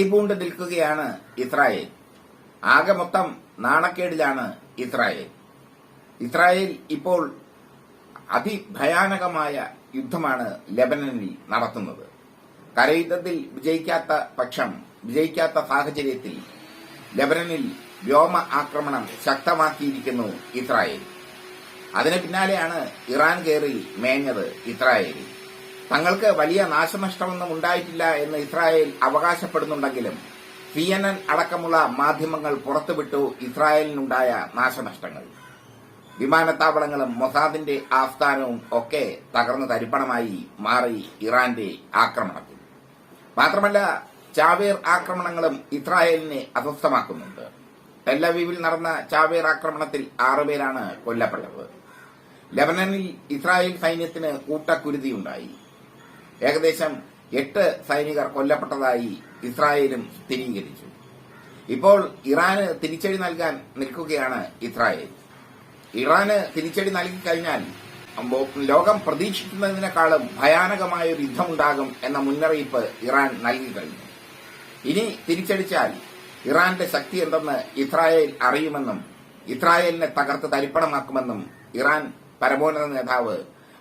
കലിപൂണ്ട് നിൽക്കുകയാണ് ഇസ്രായേൽ. ആകെ മൊത്തം നാണക്കേടിലാണ് ഇസ്രായേൽ. ഇസ്രായേൽ ഇപ്പോൾ അതിഭയാനകമായ യുദ്ധമാണ് ലെബനനിൽ നടത്തുന്നത്. കരയുദ്ധത്തിൽ വിജയിക്കാത്ത പക്ഷം വിജയിക്കാത്ത സാഹചര്യത്തിൽ ലെബനനിൽ വ്യോമ ആക്രമണം ശക്തമാക്കിയിരിക്കുന്നു ഇസ്രായേൽ. അതിന് പിന്നാലെയാണ് ഇറാൻ കയറി മേഞ്ഞത് ഇസ്രായേലിൽ തങ്ങൾക്ക് വലിയ നാശനഷ്ടമൊന്നും ഉണ്ടായിട്ടില്ല എന്ന് ഇസ്രായേൽ അവകാശപ്പെടുന്നുണ്ടെങ്കിലും സി എൻ എൻ അടക്കമുള്ള മാധ്യമങ്ങൾ പുറത്തുവിട്ടു ഇസ്രായേലിനുണ്ടായ നാശനഷ്ടങ്ങൾ. വിമാനത്താവളങ്ങളും മൊസാദിന്റെ ആസ്ഥാനവും ഒക്കെ തകർന്നു തരിപ്പണമായി മാറി ഇറാന്റെ ആക്രമണത്തിൽ. മാത്രമല്ല ചാവേർ ആക്രമണങ്ങളും ഇസ്രായേലിനെ അസ്വസ്ഥമാക്കുന്നുണ്ട്. ടെല്ലവീവിൽ നടന്ന ചാവേർ ആക്രമണത്തിൽ ആറുപേരാണ് കൊല്ലപ്പെട്ടത്. ലബനനിൽ ഇസ്രായേൽ സൈന്യത്തിന് കൂട്ടക്കുരുതിയുണ്ടായി. ഏകദേശം എട്ട് സൈനികർ കൊല്ലപ്പെട്ടതായി ഇസ്രായേലും സ്ഥിരീകരിച്ചു. ഇപ്പോൾ ഇറാന് തിരിച്ചടി നൽകാൻ നിൽക്കുകയാണ് ഇസ്രായേൽ. ഇറാന് തിരിച്ചടി നൽകിക്കഴിഞ്ഞാൽ ലോകം പ്രതീക്ഷിക്കുന്നതിനേക്കാളും ഭയാനകമായ ഒരു യുദ്ധമുണ്ടാകും എന്ന മുന്നറിയിപ്പ് ഇറാൻ നൽകി കഴിഞ്ഞു. ഇനി തിരിച്ചടിച്ചാൽ ഇറാന്റെ ശക്തി എന്തെന്ന് ഇസ്രായേൽ അറിയുമെന്നും ഇസ്രായേലിനെ തകർത്ത് തരിപ്പണമാക്കുമെന്നും ഇറാൻ പരമോന്നത നേതാവ്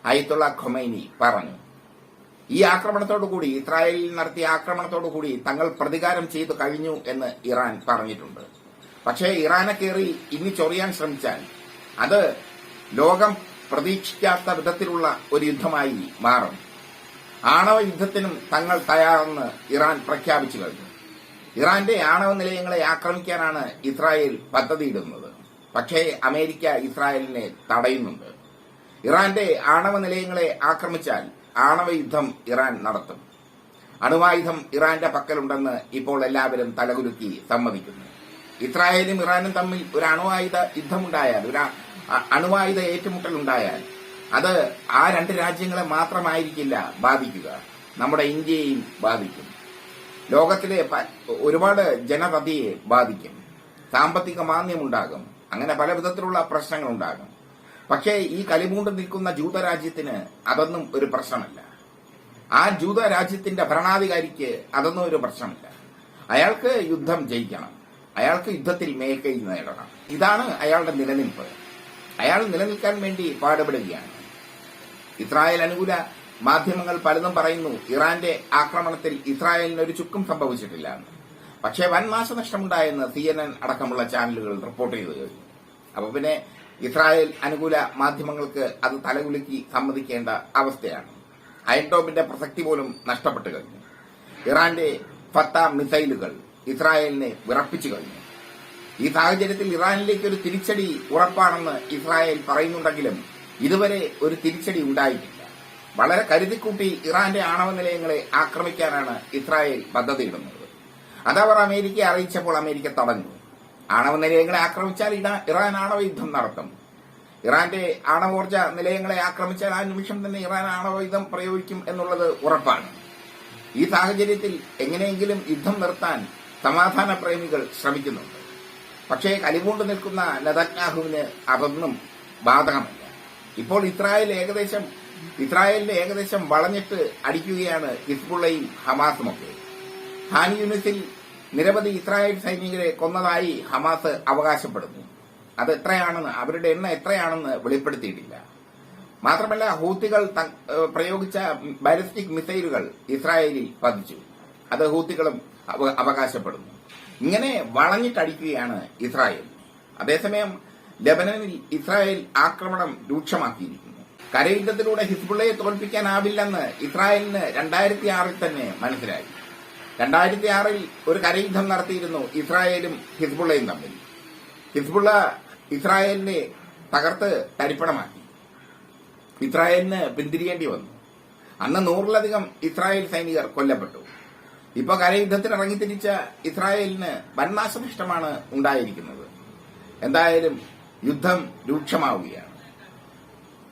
അയത്തുള്ള ഖൊമൈനി പറഞ്ഞു. ഈ ആക്രമണത്തോടുകൂടി ഇസ്രായേലിൽ നടത്തിയ ആക്രമണത്തോടുകൂടി തങ്ങൾ പ്രതികാരം ചെയ്തു കഴിഞ്ഞു എന്ന് ഇറാൻ പറഞ്ഞിട്ടുണ്ട്. പക്ഷേ ഇറാനെ കയറി ഇനി ചൊറിയാൻ ശ്രമിച്ചാൽ അത് ലോകം പ്രതീക്ഷിക്കാത്ത വിധത്തിലുള്ള ഒരു യുദ്ധമായി മാറും. ആണവ യുദ്ധത്തിനും തങ്ങൾ തയ്യാറെന്ന് ഇറാൻ പ്രഖ്യാപിച്ചു കഴിഞ്ഞു. ഇറാന്റെ ആണവ നിലയങ്ങളെ ആക്രമിക്കാനാണ് ഇസ്രായേൽ പദ്ധതിയിടുന്നത്. പക്ഷേ അമേരിക്ക ഇസ്രായേലിനെ തടയുന്നുണ്ട്. ഇറാന്റെ ആണവ നിലയങ്ങളെ ആക്രമിച്ചാൽ ആണവ യുദ്ധം ഇറാൻ നടത്തും. അണുവായുധം ഇറാന്റെ പക്കലുണ്ടെന്ന് ഇപ്പോൾ എല്ലാവരും തലകുലുക്കി സമ്മതിക്കുന്നു. ഇസ്രായേലും ഇറാനും തമ്മിൽ ഒരു അണുവായുധ യുദ്ധമുണ്ടായാൽ ഒരു അണുവായുധ ഏറ്റുമുട്ടലുണ്ടായാൽ അത് ആ രണ്ട് രാജ്യങ്ങളെ മാത്രമായിരിക്കില്ല ബാധിക്കുക. നമ്മുടെ ഇന്ത്യയെയും ബാധിക്കും. ലോകത്തിലെ ഒരുപാട് ജനതയെ ബാധിക്കും. സാമ്പത്തിക മാന്ദ്യമുണ്ടാകും. അങ്ങനെ പല വിധത്തിലുള്ള പ്രശ്നങ്ങളുണ്ടാകും. പക്ഷേ ഈ കലിമൂണ്ട് നിൽക്കുന്ന ജൂതരാജ്യത്തിന് അതൊന്നും ഒരു പ്രശ്നമല്ല. ആ ജൂതരാജ്യത്തിന്റെ ഭരണാധികാരിക്ക് അതൊന്നും ഒരു പ്രശ്നമില്ല. അയാൾക്ക് യുദ്ധം ജയിക്കണം. അയാൾക്ക് യുദ്ധത്തിൽ മേൽക്കൈ നേടണം. ഇതാണ് അയാളുടെ നിലനിൽപ്പ്. അയാൾ നിലനിൽക്കാൻ വേണ്ടി പാടുപെടുകയാണ്. ഇസ്രായേൽ അനുകൂല മാധ്യമങ്ങൾ പലതും പറയുന്നു ഇറാന്റെ ആക്രമണത്തിൽ ഇസ്രായേലിന് ഒരു ചുക്കും സംഭവിച്ചിട്ടില്ല പക്ഷേ വൻ നാശനഷ്ടമുണ്ടായെന്ന് സി എൻ എൻ അടക്കമുള്ള ചാനലുകൾ റിപ്പോർട്ട് ചെയ്തു കഴിഞ്ഞു. അപ്പൊ പിന്നെ ഇസ്രായേൽ അനുകൂല മാധ്യമങ്ങൾക്ക് അത് തലകുലുക്കി സമ്മതിക്കേണ്ട അവസ്ഥയാണ്. അയൻടോമിന്റെ പ്രസക്തി പോലും നഷ്ടപ്പെട്ടു കഴിഞ്ഞു. ഇറാന്റെ ഫത്ത മിസൈലുകൾ ഇസ്രായേലിനെ വിറപ്പിച്ചു കഴിഞ്ഞു. ഈ സാഹചര്യത്തിൽ ഇറാനിലേക്ക് ഒരു തിരിച്ചടി ഉറപ്പാണെന്ന് ഇസ്രായേൽ പറയുന്നുണ്ടെങ്കിലും ഇതുവരെ ഒരു തിരിച്ചടി ഉണ്ടായിട്ടില്ല. വളരെ കരുതിക്കൂട്ടി ഇറാന്റെ ആണവ നിലയങ്ങളെ ആക്രമിക്കാനാണ് ഇസ്രായേൽ പദ്ധതിയിടുന്നത്. അതവർ അമേരിക്കയെ അറിയിച്ചപ്പോൾ അമേരിക്ക തടഞ്ഞു. ആണവ നിലയങ്ങളെ ആക്രമിച്ചാൽ ഇറാൻ ആണവ യുദ്ധം നടത്തും. ഇറാന്റെ ആണവോർജ നിലയങ്ങളെ ആക്രമിച്ചാൽ ആ നിമിഷം തന്നെ ഇറാൻ ആണവയുധം പ്രയോഗിക്കും എന്നുള്ളത് ഉറപ്പാണ്. ഈ സാഹചര്യത്തിൽ എങ്ങനെയെങ്കിലും യുദ്ധം നിർത്താൻ സമാധാന പ്രേമികൾ ശ്രമിക്കുന്നുണ്ട്. പക്ഷേ കലിപൂണ്ട് നിൽക്കുന്ന ലതജ്ഞാഹുവിന് അതൊന്നും ബാധകമല്ല. ഇപ്പോൾ ഇസ്രായേൽ ഏകദേശം ഇസ്രായേലിന്റെ ഏകദേശം വളഞ്ഞിട്ട് അടിക്കുകയാണ് ഹിസ്ബുള്ളയും ഹമാസുമൊക്കെ. ഹാൻ യൂണിസിൽ നിരവധി ഇസ്രായേൽ സൈനികരെ കൊന്നതായി ഹമാസ് അവകാശപ്പെടുന്നു. അത് എത്രയാണെന്ന് അവരുടെ എണ്ണം എത്രയാണെന്ന് വെളിപ്പെടുത്തിയിട്ടില്ല. മാത്രമല്ല ഹൂത്തികൾ പ്രയോഗിച്ച ബാലിസ്റ്റിക് മിസൈലുകൾ ഇസ്രായേലിൽ പതിച്ചു. അത് ഹൂത്തികളും അവകാശപ്പെടുന്നു. ഇങ്ങനെ വളഞ്ഞിട്ടടിക്കുകയാണ് ഇസ്രായേൽ. അതേസമയം ലബനനിൽ ഇസ്രായേൽ ആക്രമണം രൂക്ഷമാക്കിയിരിക്കുന്നു. കരയുദ്ധത്തിലൂടെ ഹിസ്ബുള്ളയെ തോൽപ്പിക്കാനാവില്ലെന്ന് ഇസ്രായേലിന് രണ്ടായിരത്തി ആറിൽ തന്നെ മനസ്സിലായി. രണ്ടായിരത്തി ആറിൽ ഒരു കരയുദ്ധം നടത്തിയിരുന്നു ഇസ്രായേലും ഹിസ്ബുള്ളയും തമ്മിൽ. ഹിസ്ബുള്ള ഇസ്രായേലിനെ തകർത്ത് തരിപ്പണമാക്കി. ഇസ്രായേലിന് പിന്തിരിയേണ്ടി വന്നു. അന്ന് നൂറിലധികം ഇസ്രായേൽ സൈനികർ കൊല്ലപ്പെട്ടു. ഇപ്പോൾ കരയുദ്ധത്തിന് ഇറങ്ങിത്തിരിച്ച ഇസ്രായേലിന് വൻനാശനഷ്ടമാണ് ഉണ്ടായിരിക്കുന്നത്. എന്തായാലും യുദ്ധം രൂക്ഷമാവുകയാണ്.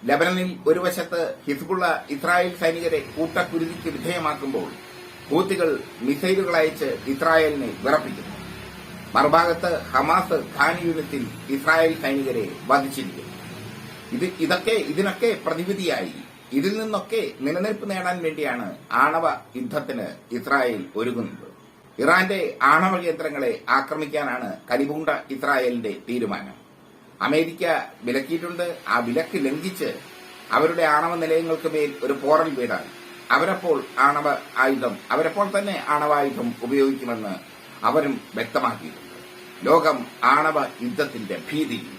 ലബനനിൽ ഒരു വശത്ത് ഹിസ്ബുള്ള ഇസ്രായേൽ സൈനികരെ കൂട്ടക്കുരുതിക്ക് വിധേയമാക്കുമ്പോൾ ഹൂത്തികൾ മിസൈലുകൾ അയച്ച് ഇസ്രായേലിനെ വിറപ്പിക്കുന്നു. മറുഭാഗത്ത് ഹമാസ് ഖാൻ യൂണിറ്റിൽ ഇസ്രായേൽ സൈനികരെ വധിച്ചിരിക്കുന്നു. ഇത് ഇതൊക്കെ ഇതിനൊക്കെ പ്രതിവിധിയായി. ഇതിൽ നിന്നൊക്കെ നിലനിൽപ്പ് നേടാൻ വേണ്ടിയാണ് ആണവ യുദ്ധത്തിന് ഇസ്രായേൽ ഒരുങ്ങുന്നത്. ഇറാന്റെ ആണവ കേന്ദ്രങ്ങളെ ആക്രമിക്കാനാണ് കരിപൂണ്ട ഇസ്രായേലിന്റെ തീരുമാനം. അമേരിക്ക വിലക്കിയിട്ടുണ്ട്. ആ വിലക്ക് ലംഘിച്ച് അവരുടെ ആണവ നിലയങ്ങൾക്ക് മേൽ ഒരു പോറൽ വീടാൻ അവരപ്പോൾ ആണവ ആയുധം അവരപ്പോൾ തന്നെ ആണവായുധം ഉപയോഗിക്കുമെന്ന് അവരും വ്യക്തമാക്കിയിട്ടുണ്ട്. ലോകം ആണവ യുദ്ധത്തിന്റെ ഭീതിയിൽ